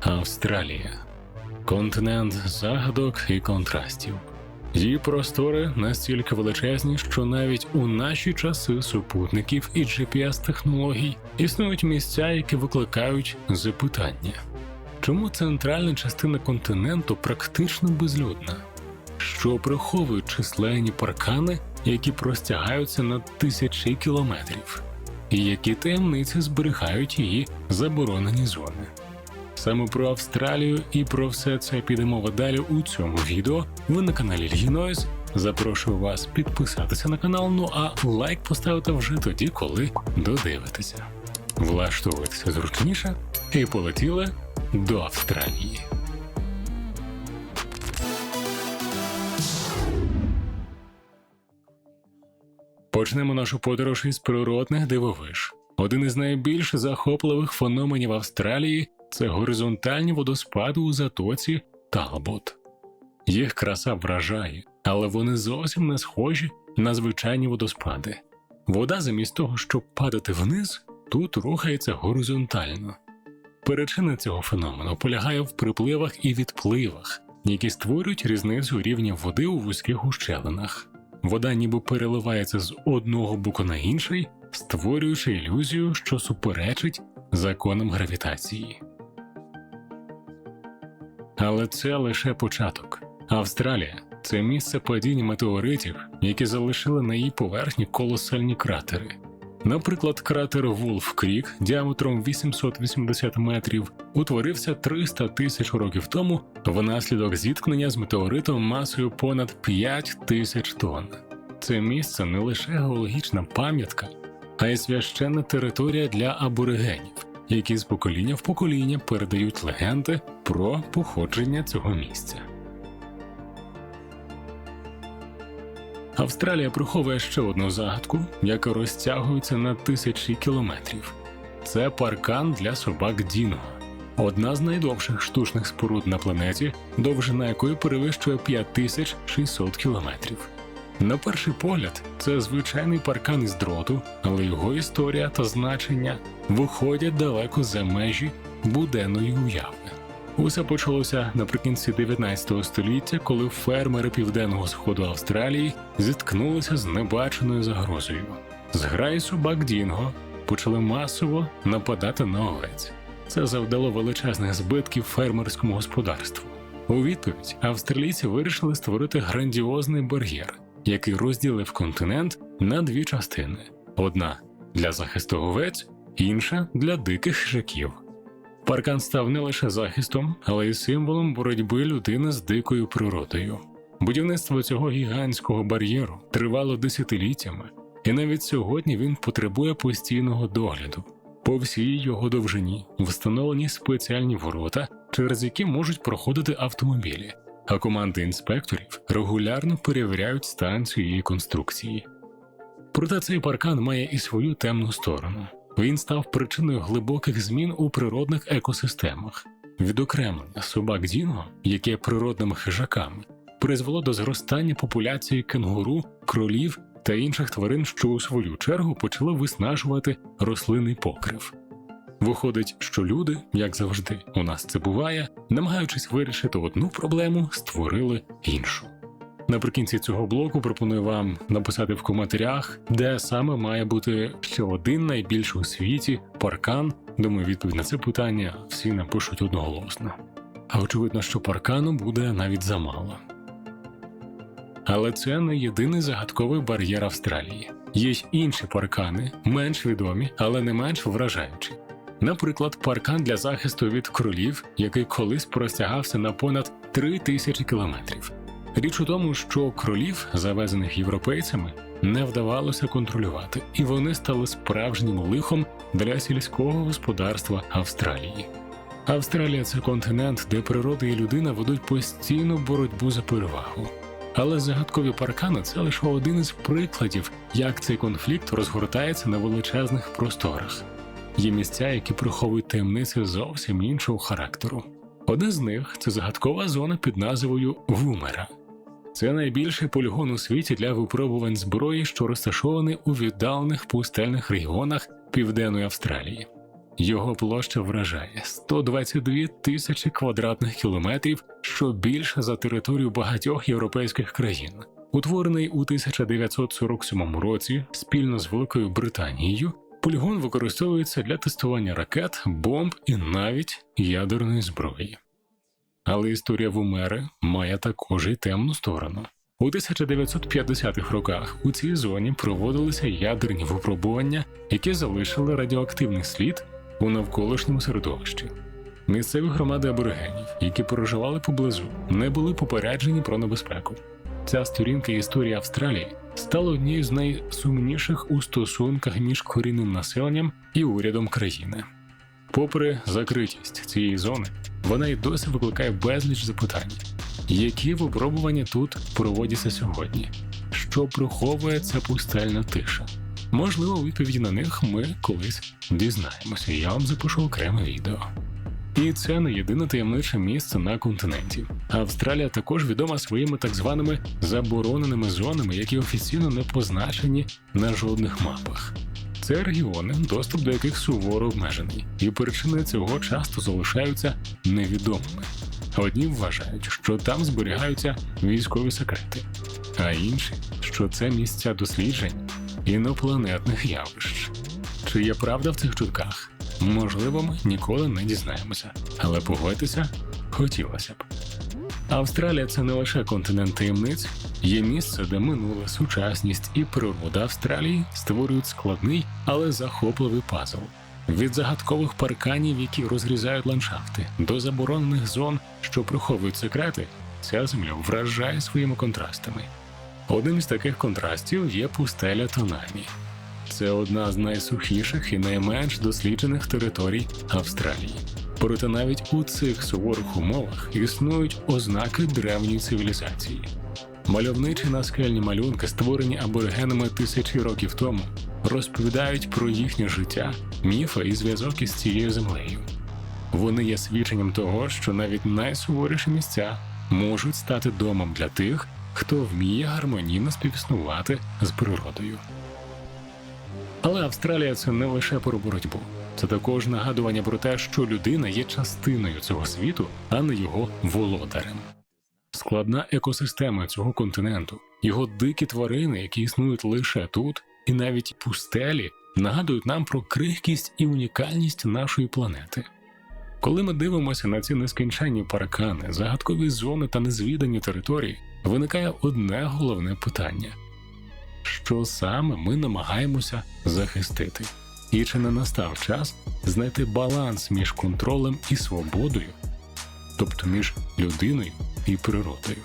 Австралія континент загадок і контрастів. Її простори настільки величезні, що навіть у наші часи супутників і GPS-технологій існують місця, які викликають запитання. Чому центральна частина континенту практично безлюдна? Що приховують численні паркани, які простягаються на тисячі кілометрів, і які таємниці зберігають її заборонені зони? Саме про Австралію і про все це підемо далі у цьому відео. Ви на каналі Льгінойз. Запрошую вас підписатися на канал. Ну а лайк поставити вже тоді, коли додивитеся. Влаштовуйтеся зручніше і полетіли до Австралії. Почнемо нашу подорож із природних дивовиж. Один із найбільш захопливих феноменів Австралії це горизонтальні водоспади у затоці Талбот. Їх краса вражає, але вони зовсім не схожі на звичайні водоспади. Вода, замість того, щоб падати вниз, тут рухається горизонтально. Причина цього феномену полягає в припливах і відпливах, які створюють різницю рівня води у вузьких ущелинах. Вода ніби переливається з одного боку на інший, створюючи ілюзію, що суперечить законам гравітації. Але це лише початок. Австралія це місце падіння метеоритів, які залишили на її поверхні колосальні кратери. Наприклад, кратер Вулф Крік діаметром 880 метрів утворився 300 тисяч років тому внаслідок зіткнення з метеоритом масою понад 5 тисяч тонн. Це місце не лише геологічна пам'ятка, а й священна територія для аборигенів, які з покоління в покоління передають легенди про походження цього місця. Австралія приховує ще одну загадку, яка розтягується на тисячі кілометрів. Це паркан для собак Дінго, одна з найдовших штучних споруд на планеті, довжина якої перевищує 5600 кілометрів. На перший погляд, це звичайний паркан із дроту, але його історія та значення виходять далеко за межі буденної уяви. Усе почалося наприкінці 19 століття, коли фермери південного сходу Австралії зіткнулися з небаченою загрозою. Зграї собак Дінго почали масово нападати на овець. Це завдало величезних збитків фермерському господарству. У відповідь австралійці вирішили створити грандіозний бар'єр, який розділив континент на дві частини: одна для захисту овець, інша для диких хижаків. Паркан став не лише захистом, але й символом боротьби людини з дикою природою. Будівництво цього гігантського бар'єру тривало десятиліттями, і навіть сьогодні він потребує постійного догляду. По всій його довжині встановлені спеціальні ворота, через які можуть проходити автомобілі, а команди інспекторів регулярно перевіряють стан цієї конструкції. Проте цей паркан має і свою темну сторону. Він став причиною глибоких змін у природних екосистемах. Відокремлення собак Дінго, які є природними хижаками, призвело до зростання популяції кенгуру, кролів та інших тварин, що у свою чергу почали виснажувати рослинний покрив. Виходить, що люди, як завжди, у нас це буває, намагаючись вирішити одну проблему, створили іншу. Наприкінці цього блоку пропоную вам написати в коментарях, де саме має бути ще один найбільший у світі паркан. Думаю, відповідь на це питання всі напишуть одноголосно. А очевидно, що паркану буде навіть замало. Але це не єдиний загадковий бар'єр Австралії. Є й інші паркани, менш відомі, але не менш вражаючі. Наприклад, паркан для захисту від кролів, який колись простягався на понад 3 тисячі кілометрів. Річ у тому, що кролів, завезених європейцями, не вдавалося контролювати, і вони стали справжнім лихом для сільського господарства Австралії. Австралія це континент, де природа і людина ведуть постійну боротьбу за перевагу. Але загадкові паркани це лише один із прикладів, як цей конфлікт розгортається на величезних просторах. Є місця, які приховують таємниці зовсім іншого характеру. Одне з них це загадкова зона під назвою Вумера. Це найбільший полігон у світі для випробувань зброї, що розташований у віддалених пустельних регіонах Південної Австралії. Його площа вражає 122 тисячі квадратних кілометрів, що більше за територію багатьох європейських країн. Утворений у 1947 році спільно з Великою Британією, полігон використовується для тестування ракет, бомб і навіть ядерної зброї. Але історія Вумери має також і темну сторону. У 1950-х роках у цій зоні проводилися ядерні випробування, які залишили радіоактивний слід у навколишньому середовищі. Місцеві громади аборигенів, які проживали поблизу, не були попереджені про небезпеку. Ця сторінка історії Австралії стала однією з найсумніших у стосунках між корінним населенням і урядом країни. Попри закритість цієї зони, вона й досі викликає безліч запитань, які випробування тут проводяться сьогодні, що приховує ця пустельна тиша. Можливо, відповіді на них ми колись дізнаємося. Я вам запишу окреме відео. І це не єдине таємниче місце на континенті. Австралія також відома своїми так званими забороненими зонами, які офіційно не позначені на жодних мапах. Це регіони, доступ до яких суворо обмежений, і причини цього часто залишаються невідомими. Одні вважають, що там зберігаються військові секрети, а інші, що це місця досліджень інопланетних явищ. Чи є правда в цих чутках? Можливо, ми ніколи не дізнаємося, але погодьтеся хотілося б. Австралія це не лише континент таємниць, є місце, де минуле, сучасність і природа Австралії створюють складний, але захопливий пазл. Від загадкових парканів, які розрізають ландшафти, до заборонених зон, що приховують секрети, ця земля вражає своїми контрастами. Одним із таких контрастів є пустеля Тонамі. Це одна з найсухіших і найменш досліджених територій Австралії. Проте навіть у цих суворих умовах існують ознаки древньої цивілізації. Мальовничі наскельні малюнки, створені аборигенами тисячі років тому, розповідають про їхнє життя, міфи і зв'язок із цією землею. Вони є свідченням того, що навіть найсуворіші місця можуть стати домом для тих, хто вміє гармонійно співіснувати з природою. Але Австралія це не лише про боротьбу, це також нагадування про те, що людина є частиною цього світу, а не його володарем. Складна екосистема цього континенту, його дикі тварини, які існують лише тут, і навіть пустелі, нагадують нам про крихкість і унікальність нашої планети. Коли ми дивимося на ці нескінченні паркани, загадкові зони та незвідані території, виникає одне головне питання що саме ми намагаємося захистити, і чи не настав час знайти баланс між контролем і свободою, тобто між людиною і природою.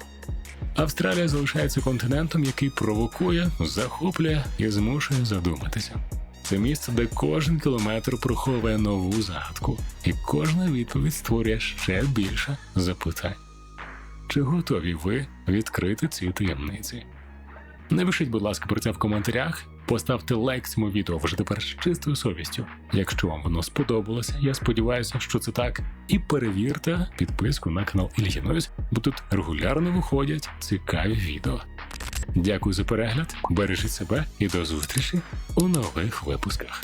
Австралія залишається континентом, який провокує, захоплює і змушує задуматися. Це місце, де кожен кілометр приховує нову загадку, і кожна відповідь створює ще більше запитань. Чи готові ви відкрити ці таємниці? Напишіть, будь ласка, про це в коментарях. Поставте лайк цьому відео вже тепер з чистою совістю. Якщо вам воно сподобалося, я сподіваюся, що це так. І перевірте підписку на канал Ільїнойс, бо тут регулярно виходять цікаві відео. Дякую за перегляд, бережіть себе і до зустрічі у нових випусках.